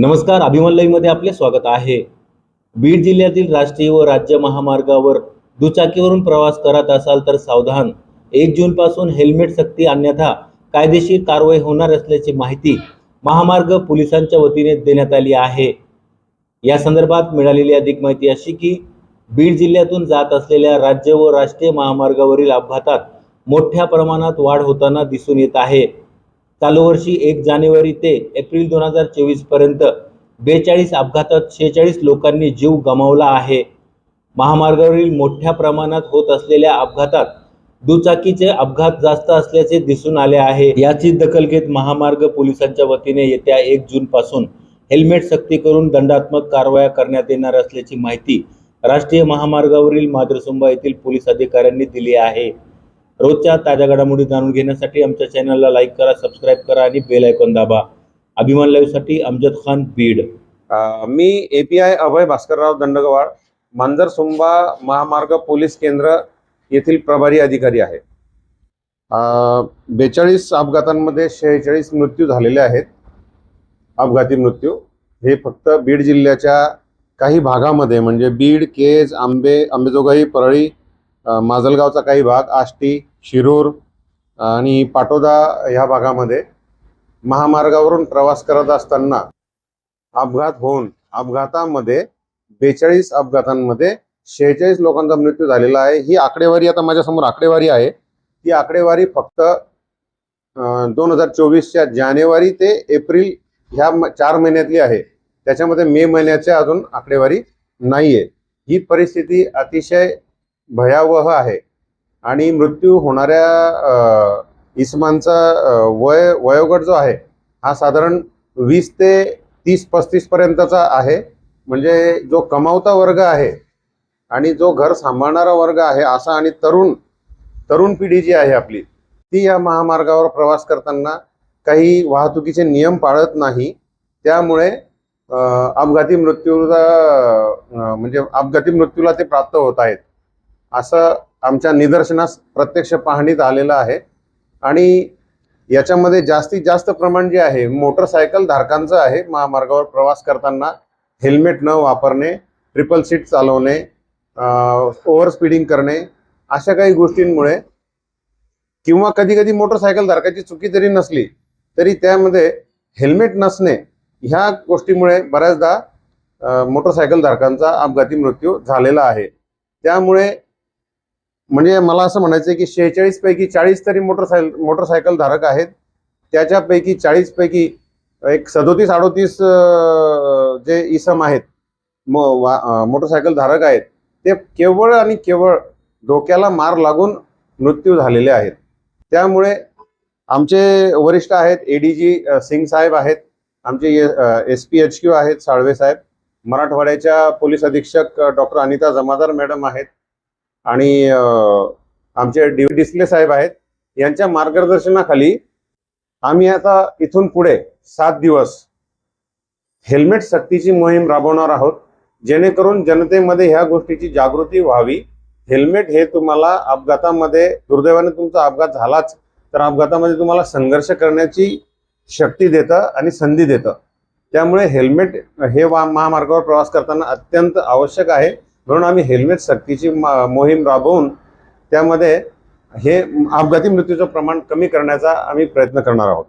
नमस्कार अभिमल्लईमध्ये आपले स्वागत आहे. बीड जिल्ह्यातील राष्ट्रीय व राज्य महामार्गावर दुचाकीवरून प्रवास करत असाल तर सावधान. एक जूनपासून हेल्मेट सक्ती अन्यथा कायदेशीर कारवाई होणार असल्याची माहिती महामार्ग पोलिसांच्या वतीने देण्यात आली आहे. या संदर्भात मिळालेली अधिक माहिती अशी की बीड जिल्ह्यातून जात असलेल्या राज्य व राष्ट्रीय महामार्गावरील अपघातात मोठ्या प्रमाणात वाढ होताना दिसून येत आहे. चालू वर्षी एक जानेवारी ते एप्रिल दोन हजार चोवीसपर्यंत बेचाळीस अपघातात शेहेचाळीस लोकांनी जीव गमावला आहे. महामार्गावरील मोठ्या प्रमाणात होत असलेल्या अपघातात दुचाकीचे अपघात जास्त असल्याचे दिसून आले आहे. याची दखल घेत महामार्ग पोलिसांच्या वतीने येत्या एक जून पासून हेल्मेट सक्ती करून दंडात्मक कारवाया करण्यात येणार असल्याची माहिती राष्ट्रीय महामार्गावरील माद्रसुंबा येथील पोलीस अधिकाऱ्यांनी दिली आहे. रोजच्या ताज्या घडामोडी जाणून घेण्यासाठी आमच्या चॅनलला लाईक करा सबस्क्राईब करा आणि बेल आयकॉन दाबा. अभिमान लाईव्हसाठी अमजद खान बीड. अ, मी एपीआय अभय भास्करराव दंडगवाड मांजरसुंबा महामार्ग पोलीस केंद्र येथील प्रभारी अधिकारी आहे. बेचाळीस अपघातांमध्ये शेहेचाळीस मृत्यू झालेले आहेत. अपघाती मृत्यू. हे फक्त बीड जिल्ह्याच्या काही भागामध्ये म्हणजे बीड केज आंबे आंबेजोगाई परळी माजलगावचा काही भाग आष्टी शिरूर आणि पाटोदा ह्या भागामध्ये महामार्गावरून प्रवास करत असताना अपघात होऊन अपघातामध्ये बेचाळीस अपघातांमध्ये शेहेचाळीस लोकांचा मृत्यू झालेला आहे. ही आकडेवारी आता माझ्यासमोर आकडेवारी आहे. ती आकडेवारी फक्त दोन हजार चोवीसच्या जानेवारी ते एप्रिल ह्या म- चार महिन्यातली आहे. त्याच्यामध्ये मे महिन्याच्या अजून आकडेवारी नाही आहे ही परिस्थिती अतिशय भयावह आहे. आणि मृत्यू होणाऱ्या इसमांचा वय वयोगट जो आहे हा साधारण वीस ते तीस पस्तीसपर्यंतचा आहे. म्हणजे जो कमावता वर्ग आहे आणि जो घर सांभाळणारा वर्ग आहे असा आणि तरुण तरुण पिढी जी आहे आपली ती या महामार्गावर प्रवास करताना काही वाहतुकीचे नियम पाळत नाही. त्यामुळे अपघाती मृत्यूला म्हणजे अपघाती मृत्यूला ते प्राप्त होत आहेत. असं आमच्या निदर्शनास प्रत्यक्ष पाहणीत आलेलं आहे. आणि याच्यामध्ये जास्तीत जास्त प्रमाण जे आहे मोटरसायकल धारकांचं आहे महामार्गावर प्रवास करताना हेल्मेट न वापरणे ट्रिपल सीट चालवणे ओव्हर स्पीडिंग करणे अशा काही गोष्टींमुळे किंवा कधी कधी मोटरसायकल धारकाची चुकी जरी नसली तरी त्यामध्ये हेल्मेट नसणे ह्या गोष्टीमुळे बऱ्याचदा मोटरसायकल धारकांचा अपघाती मृत्यू झालेला आहे. त्यामुळे म्हणजे मला असं म्हणायचं आहे की शेहेचाळीस पैकी चाळीस तरी मोटरसायकल मोटरसायकल धारक आहेत. त्याच्यापैकी चाळीस पैकी एक सदोतीस अडोतीस जे इसम आहेत म वा- मोटरसायकल धारक आहेत ते केवळ आणि केवळ डोक्याला मार लागून मृत्यू झालेले आहेत. त्यामुळे आमचे वरिष्ठ आहेत ए डी जी सिंग साहेब आहेत आमचे एस पी एच क्यू आहेत साळवे साहेब मराठवाड्याच्या पोलीस अधीक्षक डॉक्टर अनिता जमादार मॅडम आहेत आणि आमचे डी डिस्ले साहेब आहेत यांच्या मार्गदर्शनाखाली आम्ही आता इथून पुढे सात दिवस हेल्मेट सक्तीची मोहीम राबवणार आहोत जेणेकरून जनतेमध्ये ह्या गोष्टीची जागृती व्हावी. हेल्मेट हे तुम्हाला अपघातामध्ये दुर्दैवाने तुमचा अपघात झालाच तर अपघातामध्ये तुम्हाला संघर्ष करण्याची शक्ती देतं आणि संधी देतं. त्यामुळे हेल्मेट हे वा महामार्गावर प्रवास करताना अत्यंत आवश्यक आहे. म्हणून आम्ही हेल्मेट सक्तीची मा- मोहीम राबवून त्यामध्ये हे अपघाती मृत्यूचं प्रमाण कमी करण्याचा आम्ही प्रयत्न करणार आहोत.